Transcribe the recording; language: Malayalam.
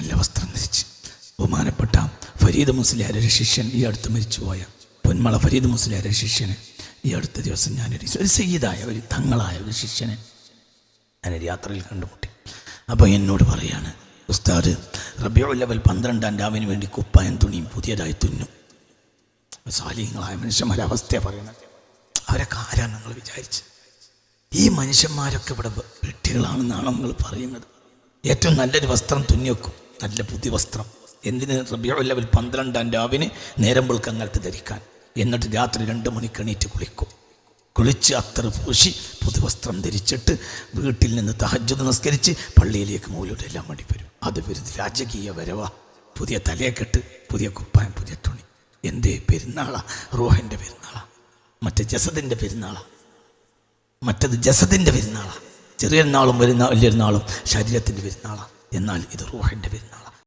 നല്ല വസ്ത്രം ധരിച്ച്. ബഹുമാനപ്പെട്ട ഫരീദ് മുസ്ലിയാരുടെ ശിഷ്യൻ ഈ അടുത്ത് മരിച്ചുപോയ പൊന്മള ഫരീദ് മുസ്ലിയാരുടെ ശിഷ്യന് ഈ അടുത്ത ദിവസം ഞാനൊരു ഒരു സയ്യിദായ ഒരു തങ്ങളായ ഒരു ശിഷ്യനെ ഞാനൊരു യാത്രയിൽ കണ്ടുമുട്ടി. അപ്പോൾ എന്നോട് പറയാണ് ഉസ്താദ് റബിയുൽ ലെവൽ പന്ത്രണ്ടാം രാവിന് വേണ്ടി കുപ്പായം തുണിയും പുതിയതായി തുന്നും. സാലിഹ്യങ്ങളായ മനുഷ്യന്മാരെ അവസ്ഥയാണ് പറയുന്നത് അവരൊക്കെ ആരാണ് നിങ്ങൾ വിചാരിച്ച്. ഈ മനുഷ്യന്മാരൊക്കെ ഇവിടെ വെട്ടികളാണെന്നാണോ നിങ്ങൾ പറയുന്നത്? ഏറ്റവും നല്ലൊരു വസ്ത്രം തുന്നി വെക്കും നല്ല പുതിയ വസ്ത്രം എന്തിന്? റബിയുൽ ലെവൽ പന്ത്രണ്ടാം രാവിന് നേരം വെളുക്കങ്ങലത്ത് ധരിക്കാൻ. എന്നിട്ട് രാത്രി രണ്ട് മണിക്ക് എണീറ്റ് കുളിക്കും. കുളിച്ച് അത്ര പൂശി പുതുവസ്ത്രം ധരിച്ചിട്ട് വീട്ടിൽ നിന്ന് തഹജ്ജുദ് നിസ്കരിച്ച് പള്ളിയിലേക്ക് മൂലൂടെല്ലാം വേണ്ടി വരും. അത് വരുന്നത് രാജകീയ വരവാ. പുതിയ തലയെക്കെട്ട് പുതിയ കുപ്പായം പുതിയ തുണി. എന്തേ പെരുന്നാളാ? റോഹന്റെ പെരുന്നാളാ? മറ്റേ ജസദിന്റെ പെരുന്നാളാ? മറ്റത് ജസദിന്റെ പെരുന്നാളാ? ചെറിയ നാളും വരുന്ന വലിയൊരു നാളും ശരീരത്തിന്റെ പെരുന്നാളാ? എന്നാൽ ഇത് റൂഹിന്റെ പെരുന്നാളാ